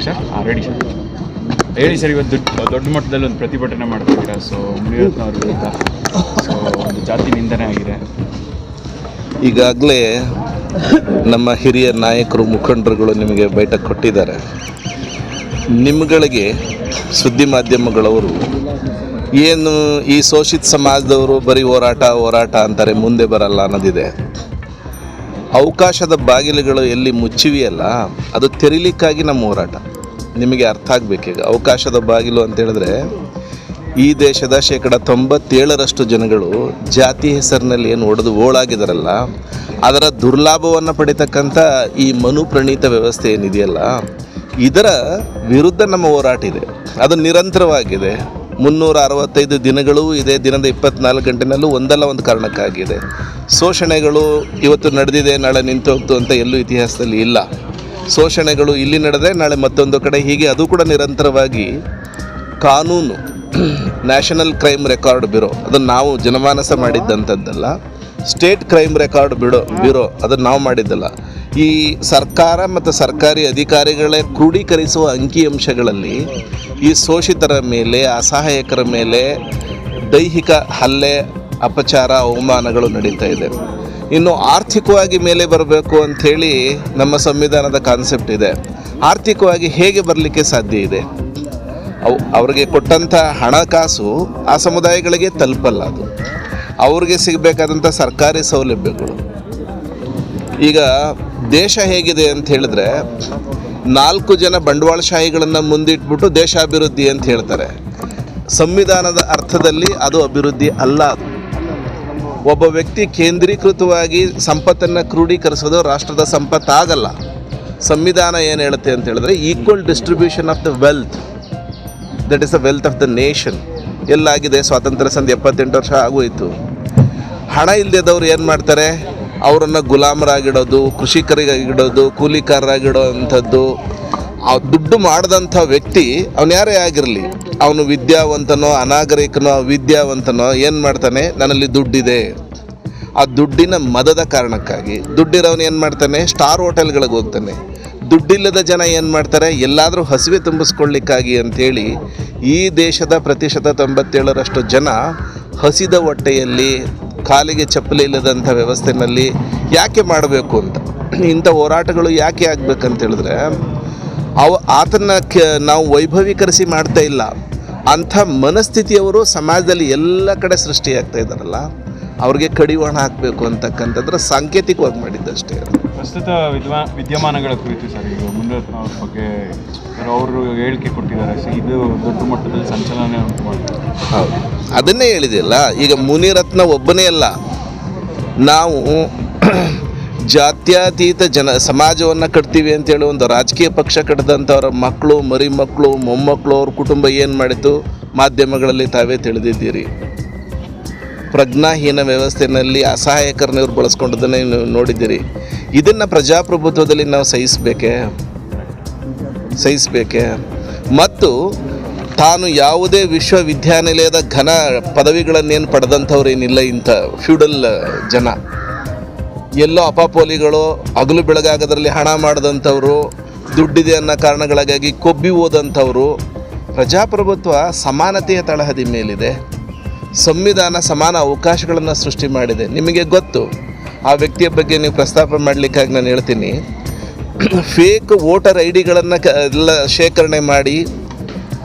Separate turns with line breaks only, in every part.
ಹೇಳಿ ಸರ್. ಹಾಂ ready sir. ಹೇಳಿ ಸರ್ ಇವತ್ತು ದೊಡ್ಡ ದೊಡ್ಡ ಮಟ್ಟದಲ್ಲಿ ಒಂದು ಪ್ರತಿಭಟನೆ ಮಾಡ್ತಿದ್ದೀರ? ಸೊ ಮುನಿರತ್ನವ್ರ ವಿರುದ್ಧ ಸೊ ಒಂದು ಜಾತಿ ನಿಂದನೆ ಆಗಿದೆ.
ಈಗಾಗಲೇ ನಮ್ಮ ಹಿರಿಯ ನಾಯಕರು ಮುಖಂಡರುಗಳು ನಿಮಗೆ ಬೈಟ ಕೊಟ್ಟಿದ್ದಾರೆ. ನಿಮ್ಗಳಿಗೆ ಸುದ್ದಿ ಮಾಧ್ಯಮಗಳವರು ಏನು ಈ ಶೋಷಿತ ಸಮಾಜದವರು ಬರೀ ಹೋರಾಟ ಹೋರಾಟ ಅಂತಾರೆ ಮುಂದೆ ಬರಲ್ಲ ಅನ್ನೋದಿದೆ. ಅವಕಾಶದ ಬಾಗಿಲುಗಳು ಎಲ್ಲಿ ಮುಚ್ಚಿವೆಯಲ್ಲ ಅದು ತೆರಿಲಿಕ್ಕಾಗಿ ನಮ್ಮ ಹೋರಾಟ. ನಿಮಗೆ ಅರ್ಥ ಆಗಬೇಕೀಗ ಅವಕಾಶದ ಬಾಗಿಲು ಅಂತ ಹೇಳಿದ್ರೆ, ಈ ದೇಶದ ಶೇಕಡ ತೊಂಬತ್ತೇಳರಷ್ಟು ಜನಗಳು ಜಾತಿ ಹೆಸರಿನಲ್ಲಿ ಏನು ಒಡೆದು ಓಳಾಗಿದಾರಲ್ಲ, ಅದರ ದುರ್ಲಾಭವನ್ನು ಪಡಿತಕ್ಕಂಥ ಈ ಮನುಪ್ರಣೀತ ವ್ಯವಸ್ಥೆ ಏನಿದೆಯಲ್ಲ, ಇದರ ವಿರುದ್ಧ ನಮ್ಮ ಹೋರಾಟ ಇದೆ. ಅದು ನಿರಂತರವಾಗಿದೆ. ಮುನ್ನೂರ ಅರವತ್ತೈದು ದಿನಗಳು ಇದೆ ದಿನದ ಇಪ್ಪತ್ನಾಲ್ಕು ಗಂಟೆನಲ್ಲೂ ಒಂದಲ್ಲ ಒಂದು ಕಾರಣಕ್ಕಾಗಿದೆ. ಶೋಷಣೆಗಳು ಇವತ್ತು ನಡೆದಿದೆ, ನಾಳೆ ನಿಂತು ಹೋಗ್ತು ಅಂತ ಎಲ್ಲೂ ಇತಿಹಾಸದಲ್ಲಿ ಇಲ್ಲ. ಶೋಷಣೆಗಳು ಇಲ್ಲಿ ನಡೆದ್ರೆ ನಾಳೆ ಮತ್ತೊಂದು ಕಡೆ ಹೀಗೆ ಅದು ಕೂಡ ನಿರಂತರವಾಗಿ ಕಾನೂನು, ನ್ಯಾಷನಲ್ ಕ್ರೈಮ್ ರೆಕಾರ್ಡ್ ಬ್ಯೂರೋ, ಅದನ್ನು ನಾವು ಜನಮಾನಸ ಮಾಡಿದ್ದಂಥದ್ದಲ್ಲ. State crime record bureau bureau, ಅದನ್ನು ನಾವು ಮಾಡಿದ್ದಲ್ಲ. ಈ ಸರ್ಕಾರ ಮತ್ತು ಸರ್ಕಾರಿ ಅಧಿಕಾರಿಗಳೇ ಕ್ರೋಢೀಕರಿಸುವ ಅಂಕಿಅಂಶಗಳಲ್ಲಿ ಈ ಶೋಷಿತರ ಮೇಲೆ, ಅಸಹಾಯಕರ ಮೇಲೆ ದೈಹಿಕ ಹಲ್ಲೆ, ಅಪಚಾರ, ಅವಮಾನಗಳು ನಡೀತಾ ಇದೆ. ಇನ್ನು ಆರ್ಥಿಕವಾಗಿ ಮೇಲೆ ಬರಬೇಕು ಅಂಥೇಳಿ ನಮ್ಮ ಸಂವಿಧಾನದ ಕಾನ್ಸೆಪ್ಟ್ ಇದೆ. ಆರ್ಥಿಕವಾಗಿ ಹೇಗೆ ಬರಲಿಕ್ಕೆ ಸಾಧ್ಯ ಇದೆ? ಅವು, ಅವ್ರಿಗೆ ಕೊಟ್ಟಂಥ ಹಣಕಾಸು ಆ ಸಮುದಾಯಗಳಿಗೆ ತಲುಪಲ್ಲ ಅದು. ಅವ್ರಿಗೆ ಸಿಗಬೇಕಾದಂಥ ಸರ್ಕಾರಿ ಸೌಲಭ್ಯಗಳು. ಈಗ ದೇಶ ಹೇಗಿದೆ ಅಂತ ಹೇಳಿದ್ರೆ, ನಾಲ್ಕು ಜನ ಬಂಡವಾಳಶಾಹಿಗಳನ್ನು ಮುಂದಿಟ್ಬಿಟ್ಟು ದೇಶಾಭಿವೃದ್ಧಿ ಅಂತ ಹೇಳ್ತಾರೆ. ಸಂವಿಧಾನದ ಅರ್ಥದಲ್ಲಿ ಅದು ಅಭಿವೃದ್ಧಿ ಅಲ್ಲ ಅದು. ಒಬ್ಬ ವ್ಯಕ್ತಿ ಕೇಂದ್ರೀಕೃತವಾಗಿ ಸಂಪತ್ತನ್ನು ಕ್ರೋಢೀಕರಿಸೋದು ರಾಷ್ಟ್ರದ ಸಂಪತ್ತಾಗಲ್ಲ. ಸಂವಿಧಾನ ಏನು ಹೇಳುತ್ತೆ ಅಂತ ಹೇಳಿದ್ರೆ equal distribution of the wealth that is the wealth of the nation ಎಲ್ಲಾಗಿದೆ, ಸ್ವಾತಂತ್ರ್ಯ ಸಂಧಿ ಎಪ್ಪತ್ತೆಂಟು ವರ್ಷ ಆಗೋಯಿತು. ಹಣ ಇಲ್ಲದವ್ರು ಏನು ಮಾಡ್ತಾರೆ? ಅವರನ್ನು ಗುಲಾಮರಾಗಿಡೋದು, ಕೃಷಿಕರಿಗಾಗಿಡೋದು ಕೂಲಿಕಾರರಾಗಿಡೋ ಅಂಥದ್ದು ಆ ದುಡ್ಡು ಮಾಡಿದಂಥ ವ್ಯಕ್ತಿ, ಅವನು ಯಾರೇ ಆಗಿರಲಿ, ಅವನು ವಿದ್ಯಾವಂತನೋ, ಅನಾಗರಿಕನೋ, ವಿದ್ಯಾವಂತನೋ ಏನು ಮಾಡ್ತಾನೆ? ನನ್ನಲ್ಲಿ ದುಡ್ಡಿದೆ. ಆ ದುಡ್ಡಿನ ಮದದ ಕಾರಣಕ್ಕಾಗಿ ದುಡ್ಡಿರೋನು ಏನು ಮಾಡ್ತಾನೆ? ಸ್ಟಾರ್ ಹೋಟೆಲ್ಗಳಿಗೆ ಹೋಗ್ತಾನೆ. ದುಡ್ಡಿಲ್ಲದ ಜನ ಏನು ಮಾಡ್ತಾರೆ? ಎಲ್ಲಾದರೂ ಹಸಿವೆ ತುಂಬಿಸ್ಕೊಳ್ಳಿಕ್ಕಾಗಿ ಅಂಥೇಳಿ ಈ ದೇಶದ ಪ್ರತಿಶತ ತೊಂಬತ್ತೇಳರಷ್ಟು ಜನ ಹಸಿದ ಹೊಟ್ಟೆಯಲ್ಲಿ, ಕಾಲಿಗೆ ಚಪ್ಪಲಿ ಇಲ್ಲದಂಥ ವ್ಯವಸ್ಥೆಯಲ್ಲಿ ಯಾಕೆ ಮಾಡಬೇಕು ಅಂತ? ಇಂಥ ಹೋರಾಟಗಳು ಯಾಕೆ ಆಗಬೇಕಂತ ಹೇಳಿದ್ರೆ ಅವ ಆತನ ಕ ನಾವು ವೈಭವೀಕರಿಸಿ ಮಾಡ್ತಾ ಇಲ್ಲ. ಅಂಥ ಮನಸ್ಥಿತಿಯವರು ಸಮಾಜದಲ್ಲಿ ಎಲ್ಲ ಕಡೆ ಸೃಷ್ಟಿಯಾಗ್ತಾ ಇದ್ದಾರಲ್ಲ ಅವ್ರಿಗೆ ಕಡಿವಾಣ ಹಾಕಬೇಕು ಅಂತಕ್ಕಂಥದ್ರ ಸಾಂಕೇತಿಕವಾಗಿ ಮಾಡಿದ್ದಷ್ಟೇ.
ಪ್ರಸ್ತುತ ವಿದ್ವಾ ವಿದ್ಯಮಾನಗಳ ಕುರಿತು ಸರ್ ಈಗ ಮುನಿರತ್ನ ಅವ್ರ ಬಗ್ಗೆ ಅವರು ಹೇಳಿಕೆ ಕೊಟ್ಟಿದ್ದಾರೆ. ಇದು ದೊಡ್ಡ ಮಟ್ಟದಲ್ಲಿ ಸಂಚಲನ ಉಂಟು
ಹೌದು. ಅದನ್ನೇ ಹೇಳಿದೆಯಲ್ಲ ಈಗ ಮುನಿರತ್ನ ಒಬ್ಬನೇ ಅಲ್ಲ. ನಾವು ಜಾತ್ಯತೀತ ಜನ ಸಮಾಜವನ್ನು ಕಟ್ತೀವಿ ಅಂತೇಳಿ ಒಂದು ರಾಜಕೀಯ ಪಕ್ಷ ಕಟ್ಟಿದಂಥವ್ರ ಮಕ್ಕಳು, ಮರಿ ಮಕ್ಕಳು, ಮೊಮ್ಮಕ್ಕಳು ಅವ್ರ ಕುಟುಂಬ ಏನು ಮಾಡಿತು? ಮಾಧ್ಯಮಗಳಲ್ಲಿ ತಾವೇ ತಿಳಿದಿದ್ದೀರಿ. ಪ್ರಜ್ಞಾಹೀನ ವ್ಯವಸ್ಥೆಯಲ್ಲಿ ಅಸಹಾಯಕರನ್ನ ಇವ್ರು ಬಳಸ್ಕೊಂಡದನ್ನೇ ನೀವು ನೋಡಿದ್ದೀರಿ. ಇದನ್ನು ಪ್ರಜಾಪ್ರಭುತ್ವದಲ್ಲಿ ನಾವು ಸಹಿಸಬೇಕೇ? ಸಹಿಸಬೇಕೆ? ಮತ್ತು ತಾನು ಯಾವುದೇ ವಿಶ್ವವಿದ್ಯಾನಿಲಯದ ಘನ ಪದವಿಗಳನ್ನೇನು ಪಡೆದಂಥವ್ರು ಏನಿಲ್ಲ ಇಂಥ ಫ್ಯೂಡಲ್ ಜನ. ಎಲ್ಲೋ ಅಪಾಪೋಲಿಗಳು ಹಗಲು ಬೆಳಗಾಗದ್ರಲ್ಲಿ ಹಣ ಮಾಡಿದಂಥವ್ರು, ದುಡ್ಡಿದೆ ಅನ್ನೋ ಕಾರಣಗಳಿಗಾಗಿ ಕೊಬ್ಬಿ ಹೋದಂಥವ್ರು. ಪ್ರಜಾಪ್ರಭುತ್ವ ಸಮಾನತೆಯ ತಳಹದಿ ಮೇಲಿದೆ. ಸಂವಿಧಾನ ಸಮಾನ ಅವಕಾಶಗಳನ್ನು ಸೃಷ್ಟಿ ಮಾಡಿದೆ. ನಿಮಗೆ ಗೊತ್ತು, ಆ ವ್ಯಕ್ತಿಯ ಬಗ್ಗೆ ನೀವು ಪ್ರಸ್ತಾಪ ಮಾಡಲಿಕ್ಕಾಗಿ ನಾನು ಹೇಳ್ತೀನಿ. ಫೇಕ್ ವೋಟರ್ ಐ ಡಿಗಳನ್ನು ಕ, ಎಲ್ಲ ಶೇಖರಣೆ ಮಾಡಿ,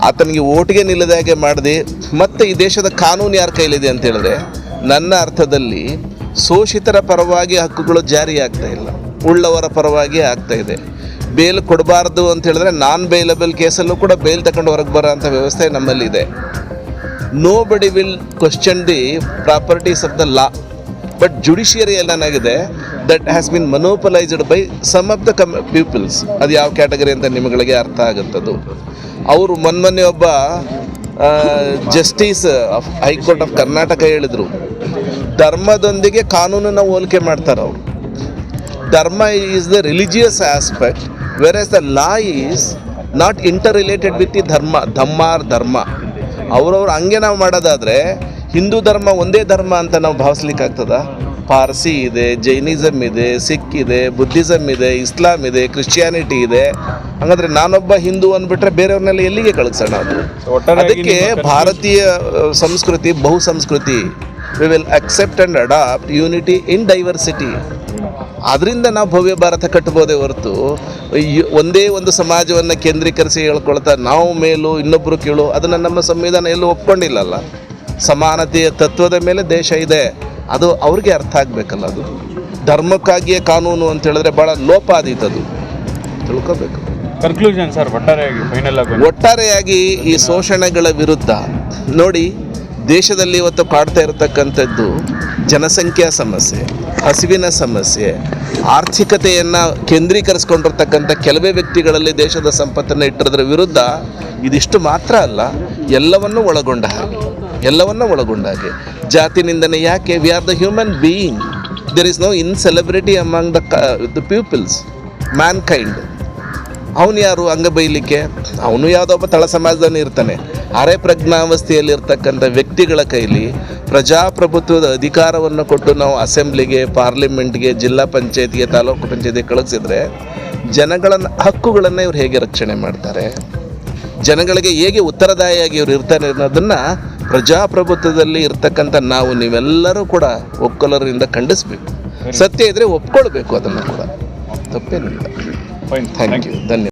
ಆತನಿಗೆ ಓಟಿಗೆ ನಿಲ್ಲದಾಗೆ ಮಾಡಿದೆ. ಮತ್ತು ಈ ದೇಶದ ಕಾನೂನು ಯಾರ ಕೈಲಿದೆ ಅಂತ ನನ್ನ ಅರ್ಥದಲ್ಲಿ ಶೋಷಿತರ ಪರವಾಗಿ ಹಕ್ಕುಗಳು ಜಾರಿಯಾಗ್ತಾ ಇಲ್ಲ. ಉಳ್ಳವರ ಪರವಾಗಿ ಆಗ್ತಾ ಇದೆ. ಬೇಲ್ ಕೊಡಬಾರ್ದು ಅಂತ ಹೇಳಿದ್ರೆ ನಾನ್ ಬೇಲಬಲ್ ಕೇಸಲ್ಲೂ ಕೂಡ ಬೇಲ್ ತಗೊಂಡು ಹೊರಗೆ ಬರೋ ಅಂಥ ವ್ಯವಸ್ಥೆ ನಮ್ಮಲ್ಲಿದೆ. Nobody will question the properties of the law but judiciary ಏನಾಗಿದೆ? That has been monopolised by some of the come peoples ಅದು ಯಾವ ಕ್ಯಾಟಗರಿ ಅಂತ ನಿಮಗಳಿಗೆ ಅರ್ಥ ಆಗುತ್ತದು. ಅವರು ಮೊನ್ನೆ ಒಬ್ಬ justice of high court of Karnataka ಹೇಳಿದರು. ಧರ್ಮದೊಂದಿಗೆ ಕಾನೂನನ್ನು ಹೋಲಿಕೆ ಮಾಡ್ತಾರೆ ಅವರು. Dharma is the religious aspect whereas the law is not interrelated with the dharma ಧಮ್ಮಾರ್ ಧರ್ಮ. ಅವ್ರವ್ರು ಹಂಗೆ ನಾವು ಮಾಡೋದಾದರೆ ಹಿಂದೂ ಧರ್ಮ ಒಂದೇ ಧರ್ಮ ಅಂತ ನಾವು ಭಾವಿಸ್ಲಿಕ್ಕಾಗ್ತದ? ಪಾರ್ಸಿ ಇದೆ ಜೈನಿಸಮ್ ಇದೆ ಸಿಖ್ ಇದೆ ಬುದ್ಧಿಸಮ್ ಇದೆ ಇಸ್ಲಾಂ ಇದೆ ಕ್ರಿಶ್ಚಿಯಾನಿಟಿ ಇದೆ. ಹಾಗಾದ್ರೆ ನಾನೊಬ್ಬ ಹಿಂದೂ ಅಂದ್ಬಿಟ್ರೆ ಬೇರೆಯವ್ರನ್ನೆಲ್ಲ ಎಲ್ಲಿಗೆ ಕಳಿಸೋಣ ಅದು? ಅದಕ್ಕೆ ಭಾರತೀಯ ಸಂಸ್ಕೃತಿ ಬಹು ಸಂಸ್ಕೃತಿ. We will accept and adapt unity in diversity ಅದರಿಂದ ನಾವು ಭವ್ಯ ಭಾರತ ಕಟ್ಬೋದೇ ಹೊರತು ಒಂದೇ ಒಂದು ಸಮಾಜವನ್ನು ಕೇಂದ್ರೀಕರಿಸಿ ಹೇಳ್ಕೊಳ್ತಾ ನಾವು ಮೇಲೂ ಇನ್ನೊಬ್ಬರು ಕೀಳು ಅದನ್ನು ನಮ್ಮ ಸಂವಿಧಾನ ಎಲ್ಲೂ ಒಪ್ಕೊಂಡಿಲ್ಲಲ್ಲ. ಸಮಾನತೆಯ ತತ್ವದ ಮೇಲೆ ದೇಶ ಇದೆ ಅದು ಅವ್ರಿಗೆ ಅರ್ಥ ಆಗಬೇಕಲ್ಲ ಅದು. ಧರ್ಮಕ್ಕಾಗಿಯೇ ಕಾನೂನು ಅಂತ ಹೇಳಿದ್ರೆ ಭಾಳ ಲೋಪಾದೀತದು ತಿಳ್ಕೋಬೇಕು.
ಕನ್ಕ್ಲೂಷನ್ ಸರ್ ಒಟ್ಟಾರೆಯಾಗಿ ಫೈನಲ್
ಒಟ್ಟಾರೆಯಾಗಿ ಈ ಶೋಷಣೆಗಳ ವಿರುದ್ಧ. ನೋಡಿ ದೇಶದಲ್ಲಿ ಇವತ್ತು ಕಾಡ್ತಾ ಇರತಕ್ಕಂಥದ್ದು ಜನಸಂಖ್ಯಾ ಸಮಸ್ಯೆ, ಹಸಿವಿನ ಸಮಸ್ಯೆ, ಆರ್ಥಿಕತೆಯನ್ನು ಕೇಂದ್ರೀಕರಿಸ್ಕೊಂಡಿರ್ತಕ್ಕಂಥ ಕೆಲವೇ ವ್ಯಕ್ತಿಗಳಲ್ಲಿ ದೇಶದ ಸಂಪತ್ತನ್ನು ಇಟ್ಟಿರೋದ್ರ ವಿರುದ್ಧ ಇದಿಷ್ಟು ಮಾತ್ರ ಅಲ್ಲ, ಎಲ್ಲವನ್ನೂ ಒಳಗೊಂಡ ಹಾಗೆ, ಎಲ್ಲವನ್ನೂ ಒಳಗೊಂಡ ಹಾಗೆ. ಜಾತಿ ನಿಂದನೆ ಯಾಕೆ? We are the human being there is no in celebrity among the the peoples mankind ಅವನು ಯಾರು? ಅಂಗ ಬೈಲಿಕ್ಕೆ? ಅವನು ಯಾವುದೋ ಒಬ್ಬ ತಳ ಸಮಾಜದಲ್ಲಿ ಇರ್ತಾನೆ ಅರೆ ಪ್ರಜ್ಞಾವಸ್ಥೆಯಲ್ಲಿರ್ತಕ್ಕಂಥ ವ್ಯಕ್ತಿಗಳ ಕೈಲಿ ಪ್ರಜಾಪ್ರಭುತ್ವದ ಅಧಿಕಾರವನ್ನು ಕೊಟ್ಟು ನಾವು ಅಸೆಂಬ್ಲಿಗೆ ಪಾರ್ಲಿಮೆಂಟ್ಗೆ ಜಿಲ್ಲಾ ಪಂಚಾಯತ್ಗೆ ತಾಲೂಕು ಪಂಚಾಯತ್ಗೆ ಕಳಿಸಿದ್ರೆ ಜನಗಳ ಹಕ್ಕುಗಳನ್ನು ಇವ್ರು ಹೇಗೆ ರಕ್ಷಣೆ ಮಾಡ್ತಾರೆ? ಜನಗಳಿಗೆ ಹೇಗೆ ಉತ್ತರದಾಯಿಯಾಗಿ ಇವ್ರು ಇರ್ತಾರೆ ಅನ್ನೋದನ್ನು ಪ್ರಜಾಪ್ರಭುತ್ವದಲ್ಲಿ ಇರ್ತಕ್ಕಂಥ ನಾವು ನೀವೆಲ್ಲರೂ ಕೂಡ ಒಕ್ಕಲರಿಂದ ಖಂಡಿಸಬೇಕು. ಸತ್ಯ ಇದ್ದರೆ ಒಪ್ಕೊಳ್ಬೇಕು ಅದನ್ನು ಕೂಡ. ತಪ್ಪೇನಿಲ್ಲ. ಥ್ಯಾಂಕ್ ಯು ಧನ್ಯವಾದ.